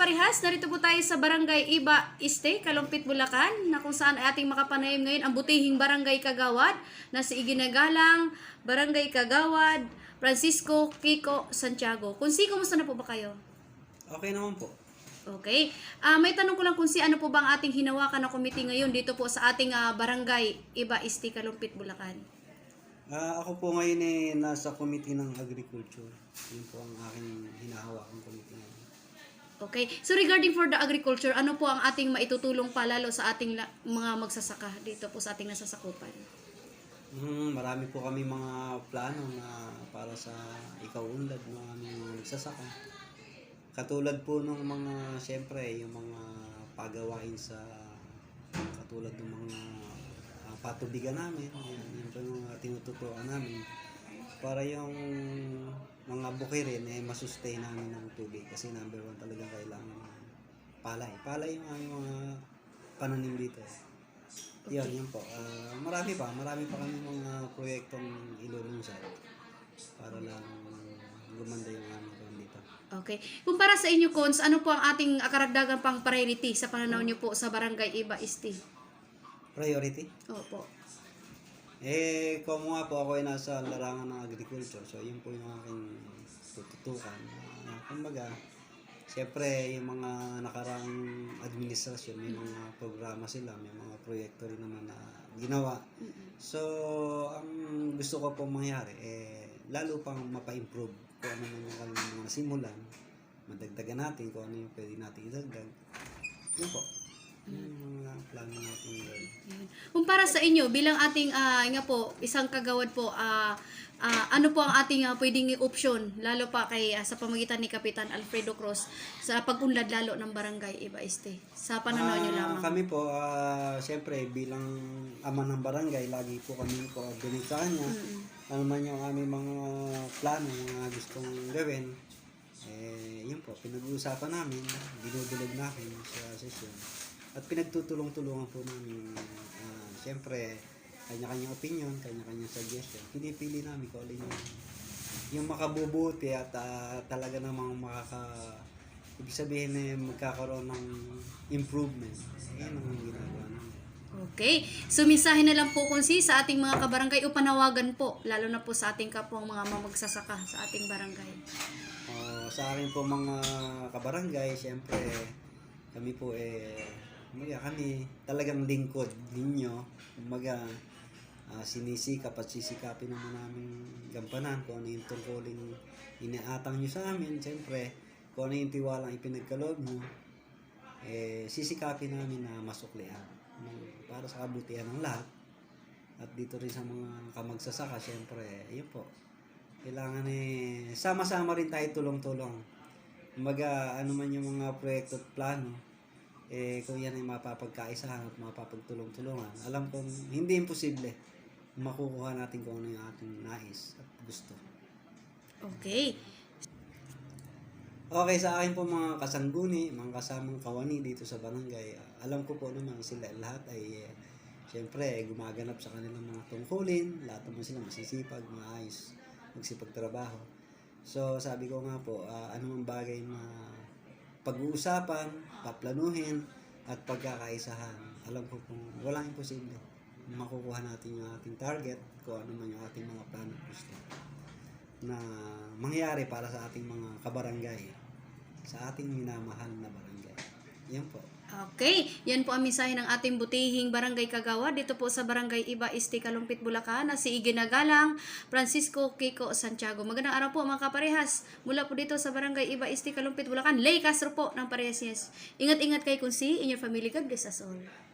kaparehas, narito po tayo sa Barangay Iba Este, Kalumpit, Bulacan, na kung saan ay ating makapanayam ngayon ang butihing Barangay Kagawad na si Iginagalang, Barangay Kagawad, Francisco Kiko Santiago. Kung si, kumusta na po ba kayo? Okay naman po. Okay. Ah, may tanong ko lang kung si ano po ba ang ating hinawakan na committee ngayon dito po sa ating ah, Barangay Iba Este, Kalumpit, Bulacan. Ah, ako po ngayon eh nasa committee ng agriculture. Yun po ang aking hinahawakang committee ngayon. Okay. So regarding for the agriculture, ano po ang ating maitutulong pa lalo sa ating mga magsasaka dito po sa ating nasasakupan? Hmm, marami po kami mga plano na para sa ikaunlad ng aming mga nagsasaka. Katulad po ng mga, siyempre, yung mga pagawain sa katulad ng mga ah, patubigan namin. Yan, yun po yung tinututuan namin. Para yung mga bukirin eh masustain namin ng tubig kasi number one talaga kailangan ng palay. Palay yung aming mga pananim dito. Yun, yun po. Ah, marami pa. Marami pa kami mga proyektong ilulunsad para lang gumanda yung aming kwan dito. Okay. Kung para sa inyo, Cons, ano po ang ating karagdagan pang priority sa pananaw niyo po sa Barangay Iba Este? Priority? Opo. Eh, kung nga po ako ay nasa larangan ng agriculture, so yun po yung aking tututukan. Uh, kumbaga, siyempre yung mga nakarang administrasyon, may mga programa sila, may mga proyekto rin naman na ginawa. So, ang gusto ko po mangyari, eh, lalo pang mapa-improve kung ano man yung kanilang mga simulan, madagdagan natin kung ano yung pwede natin idagdag. Yun po. Yun yung mga plano natin gawin. Ayan. Kung para sa inyo, bilang ating, ah, nga po, isang kagawad po, ah, ah, ano po ang ating ah, pwedeng option, lalo pa kay ah, sa pamagitan ni Kapitan Alfredo Cruz, sa pag-unlad lalo ng Barangay Iba Este? Sa pananaw niyo Ah, lamang. Kami po, ah, siyempre, bilang ama ng barangay, lagi po kami coordinate sa kanya. Ano man yung aming mga plano, mga gustong gawin, eh, yun po, pinag-uusapan namin, dinudulog namin sa sesyon. At pinagtutulong-tulungan po namin, ah, siyempre, kanya-kanyang opinion, kanya-kanyang suggestion. Pinipili namin kung alin yung, yung makabubuti at ah, talaga namang makaka ibig sabihin na magkakaroon ng improvement. Yan ang ginagawa namin. Okay. So, mensahe na lang po kung si sa ating mga kabarangay o panawagan po, lalo na po sa ating kapwang mga mamagsasaka sa ating barangay. Ah, sa akin po mga kabarangay, siyempre kami po eh kumaga kami talagang lingkod ninyo. Kumaga ah, sinisikap at sisikapin naman namin gampanan kung ano yung tungkulin iniatang nyo sa amin. Siyempre, kung ano yung tiwalang ipinagkaloob nyo, eh, sisikapin namin na masuklian ng- para sa kabutihan ng lahat. At dito rin sa mga kamagsasaka, siyempre, yun po. Kailangan eh, sama-sama rin tayo tulong-tulong. Kumbaga, ano man yung mga proyekto at plano, eh, kung yan ay mapapagkaisahan at mapapagtulong-tulungan, alam kong hindi imposible makukuha natin kung ano yung ating nais at gusto. Okay. Okay, sa akin po mga kasangguni, mga kasamang kawani dito sa barangay, alam ko po naman sila lahat ay eh, siyempre gumaganap sa kanilang mga tungkulin, lahat naman sila masisipag, maayos, magsipagtrabaho. So sabi ko nga po, ah, anumang bagay na pag-uusapan, paplanuhin, at pagkakaisahan, alam ko kung walang imposible. Makukuha natin yung ating target, kung ano man yung ating mga plano gusto na mangyari para sa ating mga kabarangay, sa ating minamahal na barangay. Yan po. Okay, yan po ang mensahe ng ating butihing Barangay Kagawa dito po sa Barangay Iba Este, Kalumpit, Bulacan na si Iginagalang Francisco Kiko Santiago. Magandang araw po mga kaparehas. Mula po dito sa Barangay Iba Este, Kalumpit, Bulacan. Lay Castro po ng Parehas. Ingat-ingat kay Kunsi in your family. God bless us all.